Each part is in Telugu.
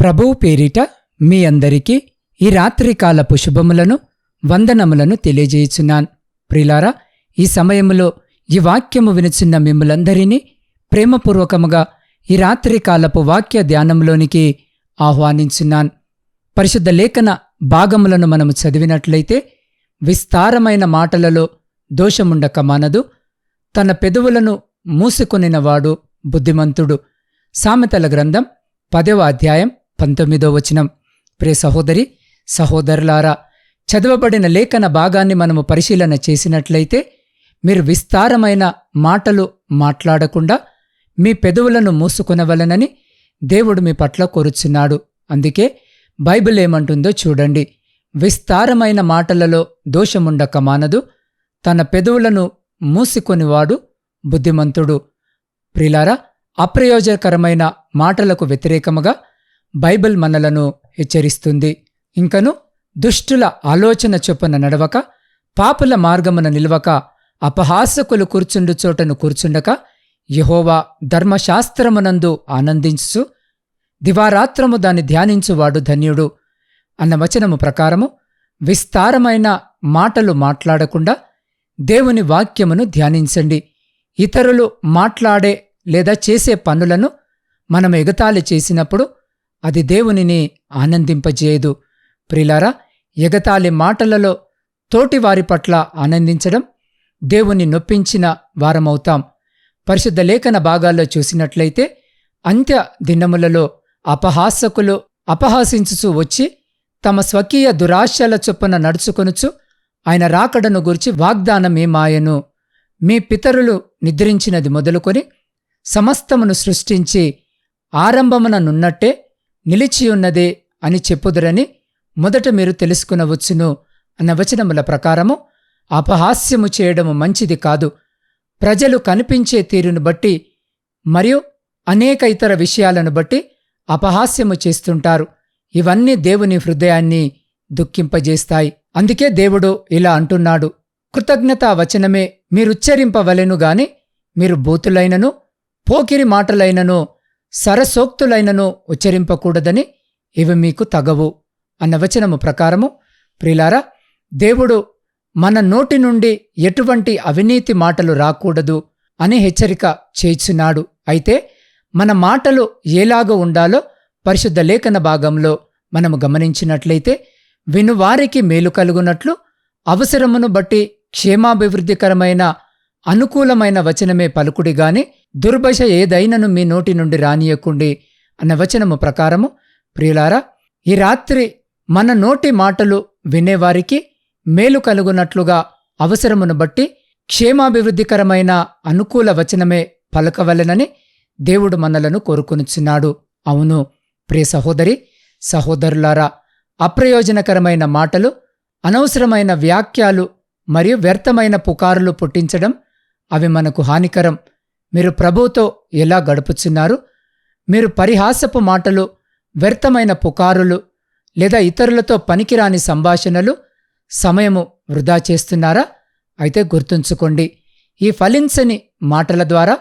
ప్రభువు పేరిట మీ అందరికీ ఈ రాత్రికాలపు శుభములను వందనములను తెలియజేయుచున్నాను. ప్రిలారా ఈ సమయములో ఈ వాక్యము వినుచున్న మిమ్మలందరినీ ప్రేమపూర్వకముగా ఈ రాత్రికాలపు వాక్య ధ్యానంలోనికి ఆహ్వానించున్నాను. పరిశుద్ధ లేఖన భాగములను మనము చదివినట్లయితే విస్తారమైన మాటలలో దోషముండక మానదు తన పెదవులను మూసుకొనినవాడు బుద్ధిమంతుడు. సామెతల గ్రంథం పదవ అధ్యాయం పంతొమ్మిదో వచనం. ప్రే సహోదరి సహోదరులారా చదవబడిన లేఖన భాగాన్ని మనము పరిశీలన చేసినట్లయితే మీరు విస్తారమైన మాటలు మాట్లాడకుండా మీ పెదవులను మూసుకునవలనని దేవుడు మీ పట్ల కోరుచున్నాడు. అందుకే బైబిల్ ఏమంటుందో చూడండి. విస్తారమైన మాటలలో దోషముండక మానదు. తన పెదవులను మూసుకొనివాడు బుద్ధిమంతుడు. ప్రిలారా అప్రయోజకరమైన మాటలకు వ్యతిరేకముగా బైబిల్ మనలను హెచ్చరిస్తుంది. ఇంకను దుష్టుల ఆలోచన చొప్పున నడవక పాపుల మార్గమున నిలవక అపహాసకులు కూర్చుండు చోటను కూర్చుండక యహోవా ధర్మశాస్త్రమునందు ఆనందించు దివారాత్రము దాన్ని ధ్యానించువాడు ధన్యుడు. అన్న వచనము ప్రకారము విస్తారమైన మాటలు మాట్లాడకుండా దేవుని వాక్యమును ధ్యానించండి. ఇతరులు మాట్లాడే లేదా చేసే పనులను మనం ఎగతాళి చేసినప్పుడు అది దేవునిని ఆనందింపజేయదు. ప్రిలారా ఎగతాళి మాటలలో తోటివారి పట్ల ఆనందించడం దేవుని నొప్పించిన వారమవుతాం. పరిశుద్ధ లేఖన భాగాల్లో చూసినట్లయితే అంత్య దినములలో అపహాసకులు అపహాసించుచూ వచ్చి తమ స్వకీయ దురాశల చొప్పున నడుచుకొనుచు ఆయన రాకడను గురించి వాగ్దానమేమాయను. మీ పితరులు నిద్రించినది మొదలుకొని సమస్తమును సృష్టించి ఆరంభమున నున్నట్టే నిలిచియున్నదే అని చెప్పుదురని మొదట మీరు తెలుసుకునవచ్చును అన్న వచనముల ప్రకారము అపహాస్యము చేయడము మంచిది కాదు. ప్రజలు కనిపించే తీరును బట్టి మరియు అనేక ఇతర విషయాలను బట్టి అపహాస్యము చేస్తుంటారు. ఇవన్నీ దేవుని హృదయాన్ని దుఃఖింపజేస్తాయి. అందుకే దేవుడు ఇలా అంటున్నాడు. కృతజ్ఞతా వచనమే మీరుచ్చరింపవలెను గాని మీరు బూతులైనను పోకిరి మాటలైనను సరసోక్తులైనను ఉచ్చరింపకూడదని ఇవి మీకు తగవు అన్న వచనము ప్రకారము. ప్రిలారా దేవుడు మన నోటి నుండి ఎటువంటి అవినీతి మాటలు రాకూడదు అని హెచ్చరిక చేయుచున్నాడు. అయితే మన మాటలు ఎలాగో ఉండాలో పరిశుద్ధ లేఖన భాగంలో మనము గమనించినట్లయితే వినువారికి మేలు కలుగునట్లు అవసరమును బట్టి క్షేమాభివృద్ధికరమైన అనుకూలమైన వచనమే పలుకుడిగాని దుర్భశ దుర్భష ఏదైనను మీ నోటి నుండి రానియకుండి అన్న వచనము ప్రకారము ప్రియులారా ఈ రాత్రి మన నోటి మాటలు వినేవారికి మేలు కలుగునట్లుగా అవసరమును బట్టి క్షేమాభివృద్ధికరమైన అనుకూల వచనమే పలకవలెనని దేవుడు మనలను కోరుకొనుచున్నాడు. అవును ప్రియ సహోదరి సహోదరులారా అప్రయోజనకరమైన మాటలు అనవసరమైన వ్యాఖ్యలు మరియు వ్యర్థమైన పుకారులు పుట్టించడం అవి మనకు హానికరం. మీరు ప్రభువుతో ఎలా గడుపుచున్నారు? మీరు పరిహాసపు మాటలు వ్యర్థమైన పుకారులు లేదా ఇతరులతో పనికిరాని సంభాషణలు సమయము వృధా చేస్తున్నారా? అయితే గుర్తుంచుకోండి ఈ ఫలించని మాటల ద్వారా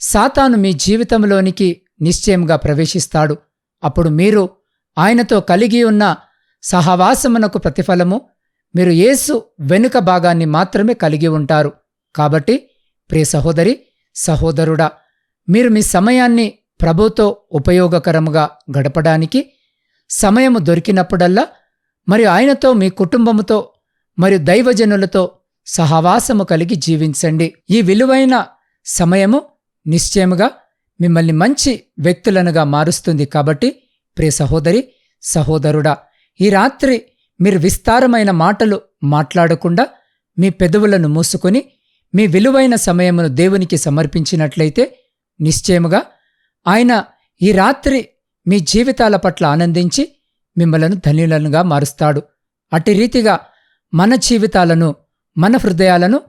సాతాను మీ జీవితంలోనికి నిశ్చయంగా ప్రవేశిస్తాడు. అప్పుడు మీరు ఆయనతో కలిగి ఉన్న సహవాసమునకు ప్రతిఫలము మీరు యేసు వెనుక భాగాన్ని మాత్రమే కలిగి ఉంటారు. కాబట్టి ప్రియ సహోదరి సహోదరుడా మీరు మీ సమయాన్ని ప్రభుతో ఉపయోగకరముగా గడపడానికి సమయము దొరికినప్పుడల్లా మరియు ఆయనతో మీ కుటుంబముతో మరియు దైవజనులతో సహవాసము కలిగి జీవించండి. ఈ విలువైన సమయము నిశ్చయముగా మిమ్మల్ని మంచి వ్యక్తులనుగా మారుస్తుంది కాబట్టి ప్రియ సహోదరి సహోదరుడా ఈ రాత్రి మీరు విస్తారమైన మాటలు మాట్లాడకుండా మీ పెదవులను మూసుకొని మీ విలువైన సమయమును దేవునికి సమర్పించినట్లయితే నిశ్చయముగా ఆయన ఈ రాత్రి మీ జీవితాల పట్ల ఆనందించి మిమ్మలను ధన్యులనుగా మారుస్తాడు. అట్టి రీతిగా మన జీవితాలను మన హృదయాలను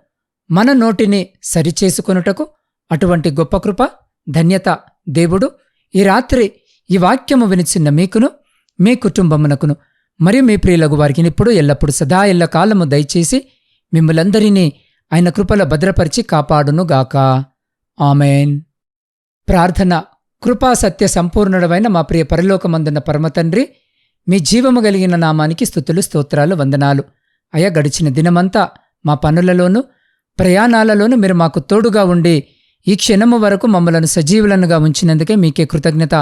మన నోటిని సరిచేసుకొనుటకు అటువంటి గొప్ప కృప ధన్యత దేవుడు ఈ రాత్రి ఈ వాక్యము వినిచిన్న మీకును మీ కుటుంబమునకును మరియు మీ ప్రియులకు వారికి ఇప్పుడు ఎల్లప్పుడు సదా ఎల్ల కాలము దయచేసి మిమ్మలందరినీ ఆయన కృపల భద్రపరిచి కాపాడునుగాక. ఆమెన్. ప్రార్థన. కృపా సత్య సంపూర్ణుడమైన మా ప్రియ పరలోకమందున్న పరమతండ్రి మీ జీవము కలిగిన నామానికి స్థుతులు స్తోత్రాలు వందనాలు. అయ్యా గడిచిన దినమంతా మా పనులలోనూ ప్రయాణాలలోనూ మీరు మాకు తోడుగా ఉండి ఈ క్షణము వరకు మమ్మలను సజీవులనుగా ఉంచినందుకే మీకే కృతజ్ఞత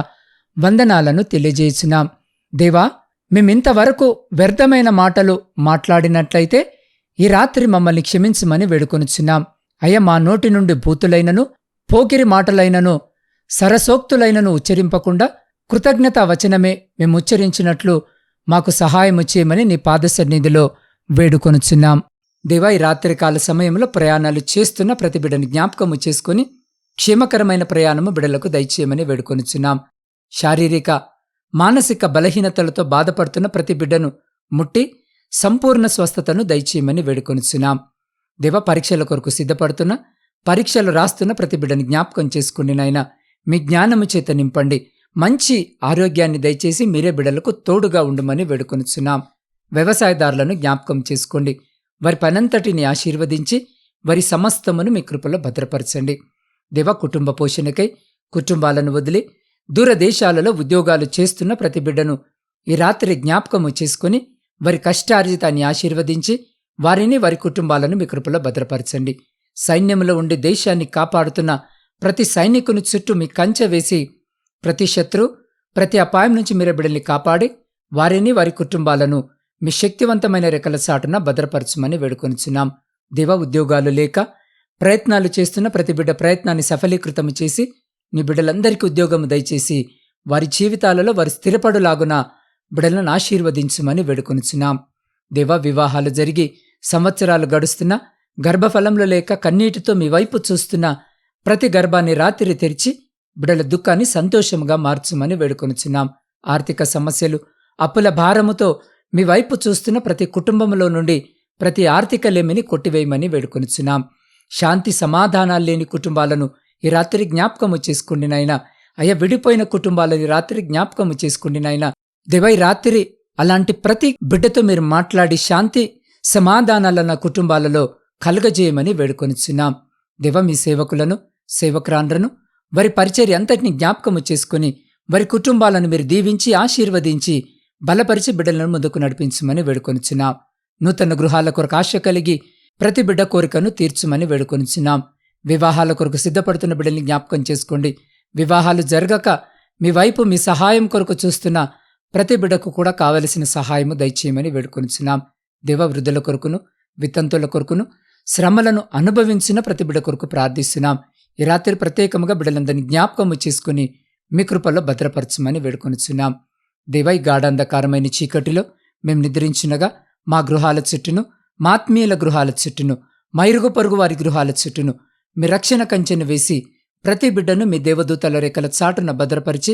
వందనాలను తెలియజేసినాం దేవా మేమింతవరకు వ్యర్థమైన మాటలు మాట్లాడినట్లయితే ఈ రాత్రి మమ్మల్ని క్షమించమని వేడుకొనుచున్నాం. అయ్యా మా నోటి నుండి బూతులైనను పోకిరి మాటలైనను సరసోక్తులైనను ఉచ్చరింపకుండా కృతజ్ఞత వచనమే మేము ఉచ్చరించినట్లు మాకు సహాయము చేయమని నీ పాదసన్నిధిలో వేడుకొనుచున్నాం. దేవా ఈ రాత్రికాల సమయంలో ప్రయాణాలు చేస్తున్న ప్రతిబిడని జ్ఞాపకము చేసుకుని క్షేమకరమైన ప్రయాణము బిడలకు దయచేయమని వేడుకొనుచున్నాం. శారీరక మానసిక బలహీనతలతో బాధపడుతున్న ప్రతి బిడ్డను ముట్టి సంపూర్ణ స్వస్థతను దయచేయమని వేడుకొనిచున్నాం. దేవ పరీక్షల కొరకు సిద్ధపడుతున్న పరీక్షలు రాస్తున్న ప్రతి బిడ్డని జ్ఞాపకం చేసుకుని నాయన. మీ జ్ఞానము చేత నింపండి. మంచి ఆరోగ్యాన్ని దయచేసి మీరే బిడ్డలకు తోడుగా ఉండమని వేడుకొనిచున్నాం. వ్యవసాయదారులను జ్ఞాపకం చేసుకోండి. వారి పనంతటిని ఆశీర్వదించి వారి సమస్తమును మీ కృపలో భద్రపరచండి. దేవ కుటుంబ పోషణకై కుటుంబాలను వదిలి దూరదేశాలలో ఉద్యోగాలు చేస్తున్న ప్రతి బిడ్డను ఈ రాత్రి జ్ఞాపకము చేసుకుని వారి కష్టార్జితాన్ని ఆశీర్వదించి వారిని వారి కుటుంబాలను మీ కృపలో భద్రపరచండి. సైన్యంలో ఉండి దేశాన్ని కాపాడుతున్న ప్రతి సైనికుని చుట్టూ మీ కంచె వేసి ప్రతి శత్రు ప్రతి అపాయం నుంచి మీరు బిడ్డల్ని కాపాడి వారిని వారి కుటుంబాలను మీ శక్తివంతమైన రెక్కల సాటున భద్రపరచమని వేడుకొనిచున్నాం. దివ ఉద్యోగాలు లేక ప్రయత్నాలు చేస్తున్న ప్రతి బిడ్డ ప్రయత్నాన్ని సఫలీకృతం చేసి నీ బిడ్డలందరికీ ఉద్యోగం దయచేసి వారి జీవితాలలో వారి స్థిరపడులాగున బిడలను ఆశీర్వదించమని వేడుకొనిచున్నాం. దేవ వివాహాలు జరిగి సంవత్సరాలు గడుస్తున్నా గర్భఫలంలో లేక కన్నీటితో మీ వైపు చూస్తున్న ప్రతి గర్భాన్ని రాత్రి తెరిచి బిడల దుఃఖాన్ని సంతోషంగా మార్చమని వేడుకొనిచున్నాం. ఆర్థిక సమస్యలు అప్పుల భారముతో మీ వైపు చూస్తున్న ప్రతి కుటుంబంలో నుండి ప్రతి ఆర్థిక లేమిని కొట్టివేయమని వేడుకొనిచున్నాం. శాంతి సమాధానాలు లేని కుటుంబాలను ఈ రాత్రి జ్ఞాపకము చేసుకుండినైనా నాయన. అయ్యా విడిపోయిన కుటుంబాలను రాత్రి జ్ఞాపకము చేసుకుండినైనా దివై రాత్రి అలాంటి ప్రతి బిడ్డతో మీరు మాట్లాడి శాంతి సమాధానాల నా కుటుంబాలలో కలగజేయమని వేడుకొనిచున్నాం. దివ మీ సేవకులను సేవకురాండ్రను వారి పరిచర్య అంతటిని జ్ఞాపకము చేసుకుని వారి కుటుంబాలను మీరు దీవించి ఆశీర్వదించి బలపరిచి బిడ్డలను ముందుకు నడిపించమని వేడుకొనిచున్నాం. నూతన గృహాల కొరకు ఆశ కలిగి ప్రతి బిడ్డ కోరికను తీర్చుమని వేడుకొనిచున్నాం. వివాహాల కొరకు సిద్ధపడుతున్న బిడ్డల్ని జ్ఞాపకం చేసుకోండి. వివాహాలు జరగక మీ వైపు మీ సహాయం కొరకు చూస్తున్న ప్రతి బిడ్డకు కూడా కావలసిన సహాయము దయచేయమని వేడుకొనిచున్నాం. దేవ వృద్ధుల కొరకును వితంతుల కొరకును శ్రమలను అనుభవించిన ప్రతి బిడ్డ కొరకు ప్రార్థిస్తున్నాం. ఈ రాత్రి ప్రత్యేకంగా బిడ్డలందరినీ జ్ఞాపకము చేసుకుని మీ కృపలో భద్రపరచమని వేడుకొనిచున్నాం. దేవై గాఢాంధకారమైన చీకటిలో మేము నిద్రించినగా మా గృహాల చుట్టూను మాత్మీయుల గృహాల చుట్టూను మైరుగు పొరుగు వారి గృహాల చుట్టూను మీ రక్షణ కంచెను వేసి ప్రతి బిడ్డను మీ దేవదూతల రేఖల చాటున భద్రపరిచి